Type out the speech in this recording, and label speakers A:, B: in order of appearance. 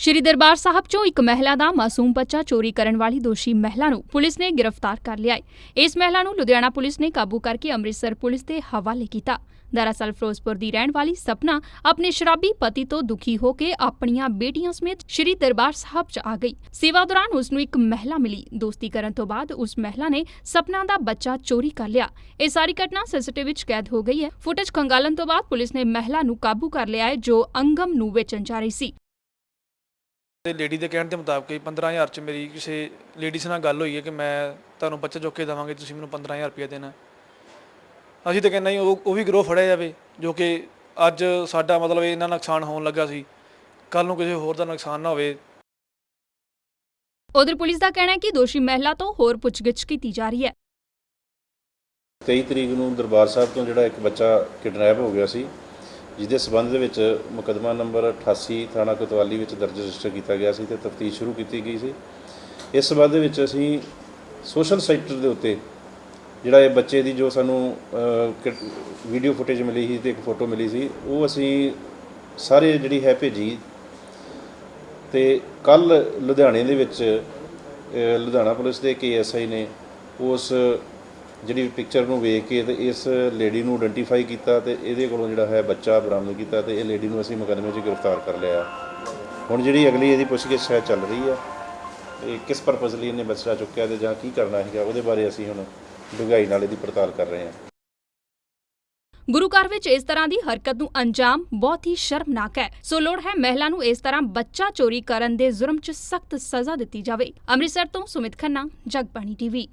A: ਸ਼੍ਰੀ ਦਰਬਾਰ ਸਾਹਿਬ ਚੋਂ ਇੱਕ ਮਹਿਲਾ ਦਾ ਮਾਸੂਮ ਬੱਚਾ ਚੋਰੀ ਕਰਨ ਵਾਲੀ ਦੋਸ਼ੀ ਮਹਿਲਾ ਨੂੰ ਪੁਲਿਸ ਨੇ ਗ੍ਰਿਫਤਾਰ ਕਰ ਲਿਆ ਹੈ। ਇਸ ਮਹਿਲਾ ਨੂੰ ਲੁਧਿਆਣਾ ਪੁਲਿਸ ਨੇ ਕਾਬੂ ਕਰਕੇ ਅੰਮ੍ਰਿਤਸਰ ਪੁਲਿਸ ਦੇ ਹਵਾਲੇ ਕੀਤਾ। ਦਰਅਸਲ ਫਿਰੋਜ਼ਪੁਰ ਦੀ ਰਹਿਣ ਵਾਲੀ ਸਪਨਾ ਆਪਣੇ ਸ਼ਰਾਬੀ ਪਤੀ ਤੋਂ ਦੁਖੀ ਹੋ ਕੇ ਆਪਣੀਆਂ ਬੇਟੀਆਂ ਸਮੇਤ ਸ਼੍ਰੀ ਦਰਬਾਰ ਸਾਹਿਬ 'ਚ ਆ ਗਈ। ਸੇਵਾ ਦੌਰਾਨ ਉਸ ਨੂੰ ਇੱਕ ਮਹਿਲਾ ਮਿਲੀ। ਦੋਸਤੀ ਕਰਨ ਤੋਂ ਬਾਅਦ ਉਸ ਮਹਿਲਾ ਨੇ ਸਪਨਾ ਦਾ ਬੱਚਾ ਚੋਰੀ ਕਰ ਲਿਆ। ਇਹ ਸਾਰੀ ਘਟਨਾ ਸੀਸੀਟੀਵੀ ਵਿੱਚ ਕੈਦ ਹੋ ਗਈ ਹੈ। ਫੁਟੇਜ ਖੰਗਾਲਣ ਤੋਂ ਬਾਅਦ ਪੁਲਿਸ ਨੇ ਮਹਿਲਾ ਨੂੰ ਕਾਬੂ ਕਰ ਲਿਆ ਹੈ, ਜੋ ਅੰਗਮ ਨੂੰ ਵੇਚਣ ਜਾ ਰਹੀ ਸੀ।
B: ਤੇ ਲੇਡੀ ਦੇ ਕਹਿਣ ਦੇ ਮੁਤਾਬਕ ਹੀ 15000 ਚ ਮੇਰੀ ਕਿਸੇ ਲੇਡੀਜ਼ ਨਾਲ ਗੱਲ ਹੋਈ ਹੈ ਕਿ ਮੈਂ ਤੁਹਾਨੂੰ ਬੱਚਾ ਚੁੱਕ ਕੇ ਦੇਵਾਂਗੇ ਤੁਸੀਂ ਮੈਨੂੰ 15000 ਰੁਪਏ ਦੇਣਾ। ਅਸੀਂ ਤਾਂ ਕਹਿੰਦੇ ਨਹੀਂ ਉਹ ਉਹ ਵੀ ਗਰੋਹ ਫੜਿਆ ਜਾਵੇ ਜੋ ਕਿ ਅੱਜ ਸਾਡਾ ਮਤਲਬ ਇਹਨਾਂ ਨੁਕਸਾਨ ਹੋਣ ਲੱਗਾ ਸੀ। ਕੱਲ ਨੂੰ ਕਿਸੇ ਹੋਰ ਦਾ ਨੁਕਸਾਨ ਨਾ ਹੋਵੇ।
A: ਉਧਰ ਪੁਲਿਸ ਦਾ ਕਹਿਣਾ ਹੈ ਕਿ ਦੋਸ਼ੀ ਮਹਿਲਾ ਤੋਂ ਹੋਰ ਪੁੱਛਗਿੱਛ ਕੀਤੀ ਜਾ ਰਹੀ ਹੈ।
C: 23 ਤਰੀਕ ਨੂੰ ਦਰਬਾਰ ਸਾਹਿਬ ਤੋਂ ਜਿਹੜਾ ਇੱਕ ਬੱਚਾ ਕਿਡਨੈਪ ਹੋ ਗਿਆ ਸੀ ਜਿਹਦੇ ਸਬੰਧ ਦੇ ਵਿੱਚ ਮੁਕੱਦਮਾ ਨੰਬਰ 88 ਥਾਣਾ ਕੋਤਵਾਲੀ ਵਿੱਚ ਦਰਜ ਰਜਿਸਟਰ ਕੀਤਾ ਗਿਆ ਸੀ ਤੇ ਤਫਤੀਸ਼ ਸ਼ੁਰੂ ਕੀਤੀ ਗਈ ਸੀ। ਇਸ ਸਬੰਧ ਦੇ ਵਿੱਚ ਅਸੀਂ ਸੋਸ਼ਲ ਸਾਈਟਰ ਦੇ ਉੱਤੇ ਜਿਹੜਾ ਇਹ ਬੱਚੇ ਦੀ ਜੋ ਸਾਨੂੰ ਵੀਡੀਓ ਫੁਟੇਜ ਮਿਲੀ ਸੀ ਤੇ ਇੱਕ ਫੋਟੋ ਮਿਲੀ ਸੀ, ਉਹ ਅਸੀਂ ਸਾਰੇ ਜਿਹੜੀ ਹੈ ਭੇਜੀ। ਤੇ ਕੱਲ ਲੁਧਿਆਣੇ ਦੇ ਵਿੱਚ ਲੁਧਿਆਣਾ ਪੁਲਿਸ ਦੇ ਕੇਐਸਆਈ ਨੇ ਉਸ ਜਿਹੜੀ ਪਿਕਚਰ ਨੂੰ ਵੇਖ ਕੇ ਤੇ ਇਸ ਲੇਡੀ ਨੂੰ ਆਇਡੈਂਟੀਫਾਈ ਕੀਤਾ ਤੇ ਇਹਦੇ ਕੋਲੋਂ ਜਿਹੜਾ ਹੈ ਬੱਚਾ ਬਰਾਮਦ ਕੀਤਾ ਤੇ ਇਹ ਲੇਡੀ ਨੂੰ ਅਸੀਂ ਮੁਕੱਦਮੇ 'ਚ ਗ੍ਰਿਫਤਾਰ ਕਰ ਲਿਆ। ਹੁਣ ਜਿਹੜੀ ਅਗਲੀ ਇਹਦੀ ਪੁੱਛਗਿੱਛ ਹੈ ਚੱਲ ਰਹੀ ਆ ਇਹ ਕਿਸ ਪਰਪਸ ਲਈ ਇਹਨੇ ਬੱਚਾ ਚੁੱਕਿਆ ਤੇ ਜਾਂ ਕੀ ਕਰਨਾ ਹੈਗਾ ਉਹਦੇ ਬਾਰੇ ਅਸੀਂ ਹੁਣ ਡੂੰਘਾਈ ਨਾਲ ਇਹਦੀ ਪੜਤਾਲ ਕਰ ਰਹੇ ਹਾਂ।
A: ਗੁਰੂ ਘਰ ਵਿੱਚ ਇਸ ਤਰ੍ਹਾਂ ਦੀ ਹਰਕਤ ਨੂੰ ਅੰਜਾਮ ਬਹੁਤ ਹੀ ਸ਼ਰਮਨਾਕ ਹੈ। ਸੋ ਲੋੜ ਹੈ ਮਹਿਲਾ ਨੂੰ ਇਸ ਤਰ੍ਹਾਂ ਬੱਚਾ ਚੋਰੀ ਕਰਨ ਦੇ ਜੁਰਮ 'ਚ ਸਖਤ ਸਜ਼ਾ ਦਿੱਤੀ ਜਾਵੇ। ਅੰਮ੍ਰਿਤਸਰ ਤੋਂ ਸੁਮਿਤ ਖੰਨਾ, ਜਗਬਾਣੀ ਟੀਵੀ।